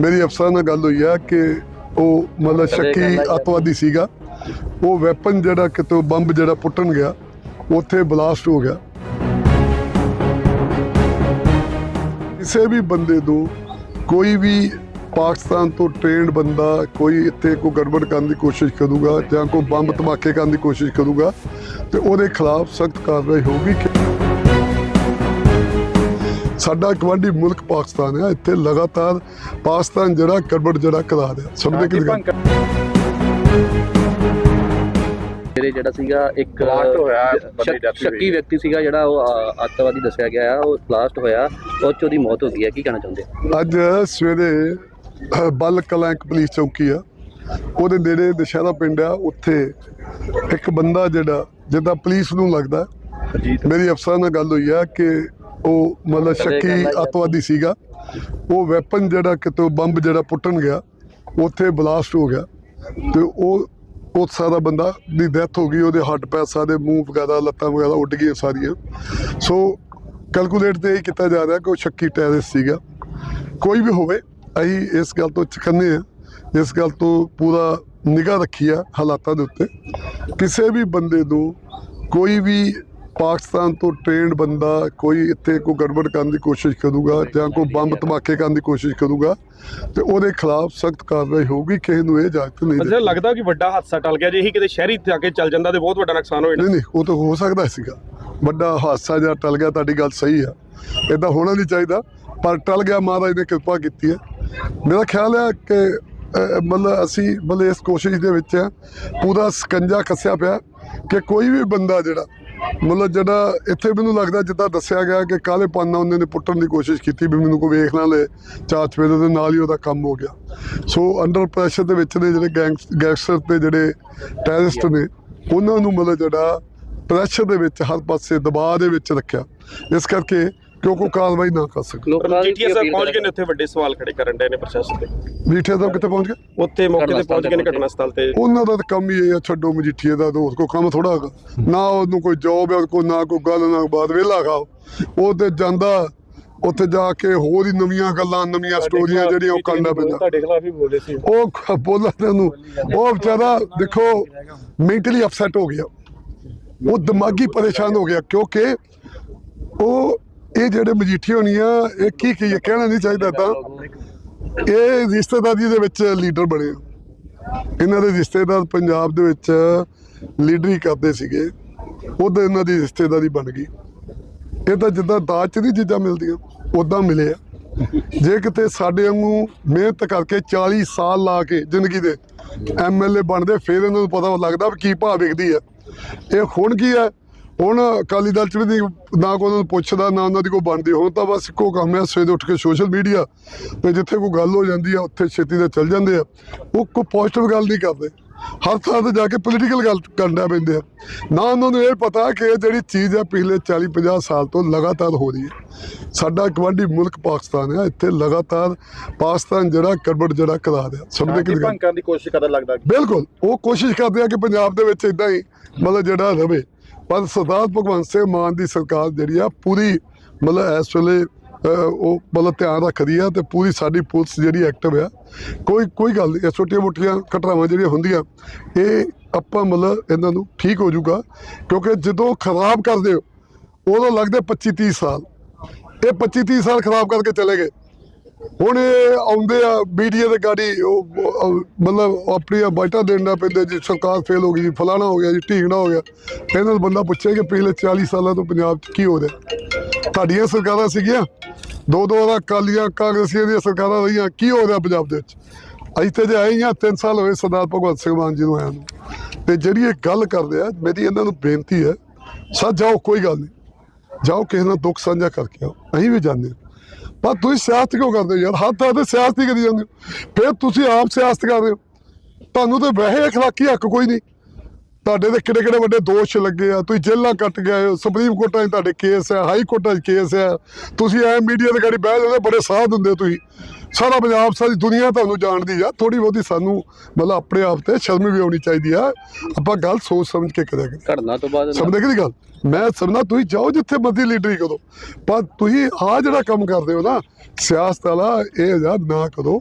ਮੇਰੀ ਅਫਸਰ ਨਾਲ ਗੱਲ ਹੋਈ ਆ ਕਿ ਉਹ ਮਤਲਬ ਸ਼ੱਕੀ ਅੱਤਵਾਦੀ ਸੀਗਾ। ਉਹ ਵੈਪਨ ਜਿਹੜਾ ਕਿਤੋਂ ਬੰਬ ਜਿਹੜਾ ਪੁੱਟਣ ਗਿਆ ਉੱਥੇ ਬਲਾਸਟ ਹੋ ਗਿਆ। ਕਿਸੇ ਵੀ ਬੰਦੇ ਨੂੰ ਕੋਈ ਵੀ ਪਾਕਿਸਤਾਨ ਤੋਂ ਟ੍ਰੇਨਡ ਬੰਦਾ ਕੋਈ ਇੱਥੇ ਕੋਈ ਗੜਬੜ ਕਰਨ ਦੀ ਕੋਸ਼ਿਸ਼ ਕਰੂਗਾ ਜਾਂ ਕੋਈ ਬੰਬ ਧਮਾਕੇ ਕਰਨ ਦੀ ਕੋਸ਼ਿਸ਼ ਕਰੂਗਾ ਤੇ ਉਹਦੇ ਖਿਲਾਫ ਸਖਤ ਕਾਰਵਾਈ ਹੋਊਗੀ ਸਾਡਾ ਗਵਾਂਢੀ ਮੁਲਕ ਪਾਕਿਸਤਾਨ ਹੈ ਇੱਥੇ ਲਗਾਤਾਰ ਪਾਕਿਸਤਾਨ ਜਿਹੜਾ ਗੜਬੜ ਜਿਹੜਾ ਕਰਾ ਰਿਹਾ ਸਮਝਦੇ ਕਿ ਜਿਹੜੇ ਜਿਹੜਾ ਸੀਗਾ ਇੱਕ ਹੋਇਆ, ਸ਼ੱਕ-। ਵਿਅਕਤੀ ਸੀਗਾ ਜਿਹੜਾ ਉਹ ਅੱਤਵਾਦੀ ਦੱਸਿਆ ਗਿਆ ਹੈ ਉਹ ਬਲਾਸਟ ਹੋਇਆ ਉਹ 'ਚ ਉਹਦੀ ਮੌਤ ਹੋ ਗਈ ਹੈ ਕੀ ਕਹਿਣਾ ਚਾਹੁੰਦੇ? ਅੱਜ ਸਵੇਰੇ ਬਲ ਕਲਾਂ ਇੱਕ ਪੁਲਿਸ ਚੌਕੀ ਆ ਉਹਦੇ ਨੇੜੇ ਦਸ਼ਹਿਰਾ ਪਿੰਡ ਆ ਉੱਥੇ ਇੱਕ ਬੰਦਾ ਜਿਹੜਾ ਜਿੱਦਾਂ ਪੁਲਿਸ ਨੂੰ ਲੱਗਦਾ ਮੇਰੀ ਅਫਸਰ ਨਾਲ ਗੱਲ ਹੋਈ ਆ ਕਿ ਉਹ ਮਤਲਬ ਸ਼ੱਕੀ ਅੱਤਵਾਦੀ ਸੀਗਾ। ਉਹ ਵੈਪਨ ਜਿਹੜਾ ਕਿਤੋਂ ਬੰਬ ਜਿਹੜਾ ਪੁੱਟਣ ਗਿਆ ਉੱਥੇ ਬਲਾਸਟ ਹੋ ਗਿਆ। ਤੇ ਉਹ ਉਹ ਸਾਰਾ ਬੰਦਾ ਦੀ ਡੈਥ ਹੋ ਗਈ ਉਹਦੇ ਹੱਡ ਪੈਰ ਸਾਰੇ ਮੂੰਹ ਵਗੈਰਾ ਲੱਤਾਂ ਵਗੈਰਾ ਉੱਡ ਗਈਆਂ ਸਾਰੀਆਂ। ਸੋ ਕੈਲਕੂਲੇਟ ਤੇ ਇਹ ਕੀਤਾ ਜਾ ਰਿਹਾ ਕਿ ਉਹ ਸ਼ੱਕੀ ਟੈਰਰਿਸਟ ਸੀਗਾ। ਕੋਈ ਵੀ ਹੋਵੇ ਅਸੀਂ ਇਸ ਗੱਲ ਤੋਂ ਚਕੰਨੇ ਆ ਇਸ ਗੱਲ ਤੋਂ ਪੂਰਾ ਨਿਗਾਹ ਰੱਖੀ ਆ ਹਾਲਾਤਾਂ ਦੇ ਉੱਤੇ। ਕਿਸੇ ਵੀ ਬੰਦੇ ਨੂੰ ਕੋਈ ਵੀ ਪਾਕਿਸਤਾਨ ਤੋਂ ਟ੍ਰੇਨਡ ਬੰਦਾ ਕੋਈ ਇੱਥੇ ਕੋਈ ਗੜਬੜ ਕਰਨ ਦੀ ਕੋਸ਼ਿਸ਼ ਕਰੂਗਾ ਜਾਂ ਕੋਈ ਬੰਬ ਧਮਾਕੇ ਕਰਨ ਦੀ ਕੋਸ਼ਿਸ਼ ਕਰੂਗਾ ਤੇ ਉਹਦੇ ਖਿਲਾਫ ਸਖਤ ਕਾਰਵਾਈ ਹੋਊਗੀ ਕਿਸੇ ਨੂੰ ਇਹ ਇਜਾਜ਼ਤ ਨਹੀਂ ਅੱਛਾ ਲੱਗਦਾ ਕਿ ਵੱਡਾ ਹਾਦਸਾ ਟਲ ਗਿਆ ਜੇ ਇਹੀ ਕਿਤੇ ਸ਼ਹਿਰੀ ਜਾ ਕੇ ਚੱਲ ਜਾਂਦਾ ਤੇ ਬਹੁਤ ਵੱਡਾ ਨੁਕਸਾਨ ਹੋ ਜਾਣਾ। ਨਹੀਂ ਨਹੀਂ ਉਹ ਤਾਂ ਹੋ ਸਕਦਾ ਸੀਗਾ। ਵੱਡਾ ਹਾਦਸਾ ਜਾਂ ਟਲ ਗਿਆ ਤੁਹਾਡੀ ਗੱਲ ਸਹੀ ਆ। ਇਦਾਂ ਹੋਣਾ ਨਹੀਂ ਚਾਹੀਦਾ ਪਰ ਟਲ ਗਿਆ ਮਹਾਰਾਜ ਨੇ ਕਿਰਪਾ ਕੀਤੀ ਹੈ। ਮੇਰਾ ਖਿਆਲ ਹੈ ਕਿ ਮਤਲਬ ਅਸੀਂ ਮਤਲਬ ਇਸ ਕੋਸ਼ਿਸ਼ ਦੇ ਵਿੱਚ ਆ ਪੂਰਾ ਸਕੰਜਾ ਕੱਸਿਆ ਪਿਆ। ਕਿ ਕੋਈ ਵੀ ਬੰਦਾ ਜਿਹੜਾ, ਮਤਲਬ ਜਿਹੜਾ ਇੱਥੇ ਮੈਨੂੰ ਲੱਗਦਾ ਜਿੱਦਾਂ ਦੱਸਿਆ ਗਿਆ ਕਿ ਕਾਲੇ ਪਾਨਾ ਉਹਨੇ ਨੇ ਪੁੱਟਣ ਦੀ ਕੋਸ਼ਿਸ਼ ਕੀਤੀ ਵੀ ਮੈਨੂੰ ਕੋਈ ਵੇਖ ਨਾ ਲਏ ਚਾਚ ਦੇ ਨਾਲ ਹੀ ਉਹਦਾ ਕੰਮ ਹੋ ਗਿਆ। ਸੋ ਅੰਡਰ ਪ੍ਰੈਸ਼ਰ ਦੇ ਵਿੱਚ ਨੇ ਜਿਹੜੇ ਗੈਂਗਸ ਗੈਂਗਸਟਰ ਤੇ ਜਿਹੜੇ ਟੈਰਰਿਸਟ ਨੇ, ਉਹਨਾਂ ਨੂੰ ਮਤਲਬ ਜਿਹੜਾ ਪ੍ਰੈਸ਼ਰ ਦੇ ਵਿੱਚ ਹਰ ਪਾਸੇ ਦਬਾਅ ਦੇ ਵਿੱਚ ਰੱਖਿਆ। ਇਸ ਕਰਕੇ ਕੋਈ ਕਾਰਵਾਈ ਨਾ ਕਰ ਸਕੇ। ਲੋਕਾਂ ਦੀ ਜੀਟੀਐਸ ਅਪੀਲ ਪਹੁੰਚ ਗਏ ਨੇ ਉੱਥੇ ਵੱਡੇ ਸਵਾਲ ਖੜੇ ਕਰਨ ਦੇ ਨੇ ਪ੍ਰਸ਼ਾਸਨ ਤੇ। ਮੀਠੇ ਤੋਂ ਕਿੱਥੇ ਪਹੁੰਚ ਗਏ? ਉੱਥੇ ਮੌਕੇ ਤੇ ਪਹੁੰਚ ਗਏ ਨੇ ਤੇ ਘਟਨਾ ਸਥਲ ਤੇ। ਉਹਨਾਂ ਦਾ ਤਾਂ ਕੰਮ ਹੀ ਇਹ ਆ ਛੱਡੋ ਮਜੀਠੀਏ ਦਾ ਦੋਸਤ ਕੋ ਕੰਮ ਥੋੜਾ ਹੈਗਾ। ਨਾ ਉਹਨੂੰ ਕੋਈ ਜੋਬ ਹੈ ਕੋਈ ਨਾ ਕੋਈ ਗੱਲ ਨਾ ਬਾਤ ਵਿਹਲਾ ਖਾਓ। ਉਹ ਤੇ ਜਾਂਦਾ ਉੱਥੇ ਜਾ ਕੇ ਹੋਰ ਹੀ ਨਵੀਆਂ ਗੱਲਾਂ ਨਵੀਆਂ ਸਟੋਰੀਆਂ ਜਿਹੜੀਆਂ ਉਹ ਕਰਨਾ ਪੈਂਦਾ। ਤੁਹਾਡੇ ਖਿਲਾਫ ਹੀ ਬੋਲੇ ਸੀ। ਉਹ ਬੋਲਾ ਤੈਨੂੰ ਉਹ ਵਿਚਾਰਾ ਦੇਖੋ ਮੈਂਟਲੀ ਅਪਸੈਟ ਹੋ ਗਿਆ। ਉਹ ਦਿਮਾਗੀ ਪਰੇਸ਼ਾਨ ਹੋ ਗਿਆ ਕਿਉਂਕਿ ਉਹ ਇਹ ਜਿਹੜੇ ਮਜੀਠੀ ਹੋਣੀ ਆ ਇਹ ਕੀ ਕੀ ਕਹਿਣਾ ਨਹੀਂ ਚਾਹੀਦਾ ਤਾਂ? ਇਹ ਰਿਸ਼ਤੇਦਾਰੀ ਦੇ ਵਿੱਚ ਲੀਡਰ ਬਣੇ ਆ। ਇਹਨਾਂ ਦੇ ਰਿਸ਼ਤੇਦਾਰ ਪੰਜਾਬ ਦੇ ਵਿੱਚ ਲੀਡਰੀ ਕਰਦੇ ਸੀਗੇ। ਉਹਦੇ ਇਹਨਾਂ ਦੀ ਰਿਸ਼ਤੇਦਾਰੀ ਬਣ ਗਈ। ਇਹ ਤਾਂ ਜਿੱਦਾਂ ਦਾਜ ਚ ਨਹੀਂ ਚੀਜ਼ਾਂ ਮਿਲਦੀਆਂ ਉਦਾਂ ਮਿਲੇ ਆ। ਜੇ ਕਿਤੇ ਸਾਡੇ ਵਾਂਗੂ ਮਿਹਨਤ ਕਰਕੇ 40 ਸਾਲ ਲਾ ਕੇ ਜ਼ਿੰਦਗੀ ਦੇ ਐਮਐਲਏ ਬਣਦੇ, ਫਿਰ ਇਹਨਾਂ ਨੂੰ ਪਤਾ ਲੱਗਦਾ ਵੀ ਕੀ ਭਾਅ ਵਿਕਦੀ ਆ। ਇਹ ਹੁਣ ਕੀ ਹੈ ਹੁਣ ਅਕਾਲੀ ਦਲ ਚ ਵੀ ਨਹੀਂ ਨਾ ਕੋਈ ਉਹਨਾਂ ਨੂੰ ਪੁੱਛਦਾ ਨਾ ਉਹਨਾਂ ਦੀ ਕੋਈ ਬਣਦੀ। ਹੁਣ ਤਾਂ ਬਸ ਇੱਕੋ ਕੰਮ ਹੈ ਸਵੇਰੇ ਉੱਠ ਕੇ ਸੋਸ਼ਲ ਮੀਡੀਆ ਤੇ ਜਿੱਥੇ ਕੋਈ ਗੱਲ ਹੋ ਜਾਂਦੀ ਆ ਉੱਥੇ ਛੇਤੀ ਤੇ ਚੱਲ ਜਾਂਦੇ ਆ। ਉਹ ਕੋਈ ਪੋਜ਼ਿਟਿਵ ਗੱਲ ਨਹੀਂ ਕਰਦੇ। ਹਰ ਥਾਂ ਤੇ ਜਾ ਕੇ ਪੋਲੀਟੀਕਲ ਗੱਲ ਕਰਨਾ ਪੈਂਦੇ ਆ। ਨਾ ਉਹਨਾਂ ਨੂੰ ਇਹ ਪਤਾ ਕਿ ਇਹ ਜਿਹੜੀ ਚੀਜ਼ ਆ ਪਿਛਲੇ 40 50 ਸਾਲ ਤੋਂ ਲਗਾਤਾਰ ਹੋ ਰਹੀ ਹੈ। ਸਾਡਾ ਗਵਾਂਢੀ ਮੁਲਕ ਪਾਕਿਸਤਾਨ ਹੈ ਇੱਥੇ ਲਗਾਤਾਰ ਪਾਕਿਸਤਾਨ ਜਿਹੜਾ ਗੜਬੜ ਜਿਹੜਾ ਕਰਾ ਰਿਹਾ ਸਮਝਦੇ ਕਿ ਕਰਨ ਦੀ ਕੋਸ਼ਿਸ਼ ਕਰਦਾ ਲੱਗਦਾ ਬਿਲਕੁਲ। ਉਹ ਕੋਸ਼ਿਸ਼ ਕਰਦੇ ਆ ਕਿ ਪੰਜਾਬ ਦੇ ਵਿੱਚ ਇਦਾਂ ਹੀ ਮਤਲਬ ਜਿਹੜਾ ਰਵੇ। ਪਰ ਸਰਦਾਰ ਭਗਵੰਤ ਸਿੰਘ ਮਾਨ ਦੀ ਸਰਕਾਰ ਜਿਹੜੀ ਆ, ਪੂਰੀ ਮਤਲਬ ਇਸ ਵੇਲੇ ਉਹ ਮਤਲਬ ਧਿਆਨ ਰੱਖਦੀ ਆ ਤੇ ਪੂਰੀ ਸਾਡੀ ਪੁਲਿਸ ਜਿਹੜੀ ਐਕਟਿਵ ਆ। ਕੋਈ ਕੋਈ ਗੱਲ ਨਹੀਂ ਇਹ ਛੋਟੀਆਂ ਮੋਟੀਆਂ ਘਟਨਾਵਾਂ ਜਿਹੜੀਆਂ ਹੁੰਦੀਆਂ, ਇਹ ਆਪਾਂ ਮਤਲਬ ਇਹਨਾਂ ਨੂੰ ਠੀਕ ਹੋ ਜਾਊਗਾ, ਕਿਉਂਕਿ ਜਦੋਂ ਖਰਾਬ ਕਰਦੇ ਹੋ, ਉਦੋਂ ਲੱਗਦੇ 25 30 ਸਾਲ। ਇਹ 25 30 ਸਾਲ ਖਰਾਬ ਕਰਕੇ ਚਲੇ ਗਏ। ਹੁਣ ਇਹ ਆਉਂਦੇ ਆ ਮੀਡੀਆ ਦੇ ਗਾੜੀ ਮਤਲਬ ਆਪਣੀਆਂ ਬਾਈਟਾਂ ਦੇਣਾ ਪੈਂਦੇ ਜੀ, ਸਰਕਾਰ ਫੇਲ ਹੋ ਗਈ ਜੀ, ਫਲਾਣਾ ਹੋ ਗਿਆ ਜੀ, ਢੀਂਗਣਾ ਹੋ ਗਿਆ। ਇਹਨਾਂ ਨੂੰ ਬੰਦਾ ਪੁੱਛੇ ਕਿ ਪਿਛਲੇ 40 ਸਾਲਾਂ ਤੋਂ ਪੰਜਾਬ 'ਚ ਕੀ ਹੋ ਰਿਹਾ। ਤੁਹਾਡੀਆਂ ਸਰਕਾਰਾਂ ਸੀਗੀਆਂ, ਦੋ ਦੋ ਵਾਰ ਅਕਾਲੀਆਂ, ਕਾਂਗਰਸੀਆਂ ਦੀਆਂ ਸਰਕਾਰਾਂ ਰਹੀਆਂ, ਕੀ ਹੋ ਰਿਹਾ ਪੰਜਾਬ ਦੇ ਵਿੱਚ? ਅਸੀਂ ਤੇ ਜੇ ਆਏ ਹਾਂ 3 ਸਾਲ ਹੋਏ ਸਰਦਾਰ ਭਗਵੰਤ ਸਿੰਘ ਮਾਨ ਜੀ ਨੂੰ ਆਇਆ ਨੂੰ। ਤੇ ਜਿਹੜੀ ਇਹ ਗੱਲ ਕਰਦੇ ਆ, ਮੇਰੀ ਇਹਨਾਂ ਨੂੰ ਬੇਨਤੀ ਹੈ ਸੱਚ ਜਾਓ, ਕੋਈ ਗੱਲ ਨਹੀਂ। ਜਾਓ, ਕਿਸੇ ਨਾਲ ਦੁੱਖ ਸਾਂਝਾ ਕਰਕੇ ਆਓ। ਅਸੀਂ ਵੀ ਜਾਂਦੇ ਹਾਂ। ਪਰ ਤੁਸੀਂ ਸਿਆਸਤ ਕਿਉਂ ਕਰਦੇ ਹੋ ਯਾਰ? ਹਰ ਥਾਂ ਸਿਆਸਤ ਹੀ ਕਰੀ ਜਾਂਦੇ ਹੋ। ਫਿਰ ਤੁਸੀਂ ਆਪ ਸਿਆਸਤ ਕਰਦੇ ਹੋ। ਤੁਹਾਨੂੰ ਤੇ ਵੈਸੇ ਅਖਲਾਕੀ ਹੱਕ ਕੋਈ ਨਹੀਂ। ਤੁਹਾਡੇ ਤੇ ਕਿਹੜੇ ਕਿਹੜੇ ਵੱਡੇ ਦੋਸ਼ ਲੱਗੇ ਆ। ਤੁਸੀਂ ਜੇਲ੍ਹਾਂ ਕੱਟ ਗਏ ਹੋ। ਸੁਪਰੀਮ ਕੋਰਟਾਂ 'ਚ ਤੁਹਾਡੇ ਕੇਸ ਆ, ਹਾਈ ਕੋਰਟਾਂ 'ਚ ਕੇਸ ਆ। ਤੁਸੀਂ ਐ ਮੀਡੀਆ ਦੇ ਘੜੀ ਬਹਿ ਜਾਂਦੇ ਬੜੇ ਸਾਧ ਹੁੰਦੇ ਤੁਸੀਂ। ਸਾਰਾ ਪੰਜਾਬ ਸਾਰੀ ਦੁਨੀਆ ਤੁਹਾਨੂੰ ਜਾਣਦੀ ਆ। ਥੋੜੀ ਬਹੁਤੀ ਸਾਨੂੰ ਮਤਲਬ ਆਪਣੇ ਆਪ ਤੇ ਸ਼ਰਮ ਵੀ ਆਉਣੀ ਚਾਹੀਦੀ ਆ। ਆਪਾਂ ਗੱਲ ਸੋਚ ਸਮਝ ਕੇ ਕਰਿਆ ਕਰੀਏ। ਘਟਨਾ ਤੋਂ ਬਾਅਦ ਸਮਝਦੇ ਕਿ ਗੱਲ? ਮੈਂ ਸਮਝਦਾ ਤੁਸੀਂ ਜਾਓ ਜਿੱਥੇ ਮਰਜ਼ੀ ਲੀਡਰੀ ਕਰੋ। ਪਰ ਤੁਸੀਂ ਆ ਜਿਹੜਾ ਕੰਮ ਕਰਦੇ ਹੋ ਨਾ ਸਿਆਸਤ ਵਾਲਾ ਇਹ ਨਾ ਕਰੋ।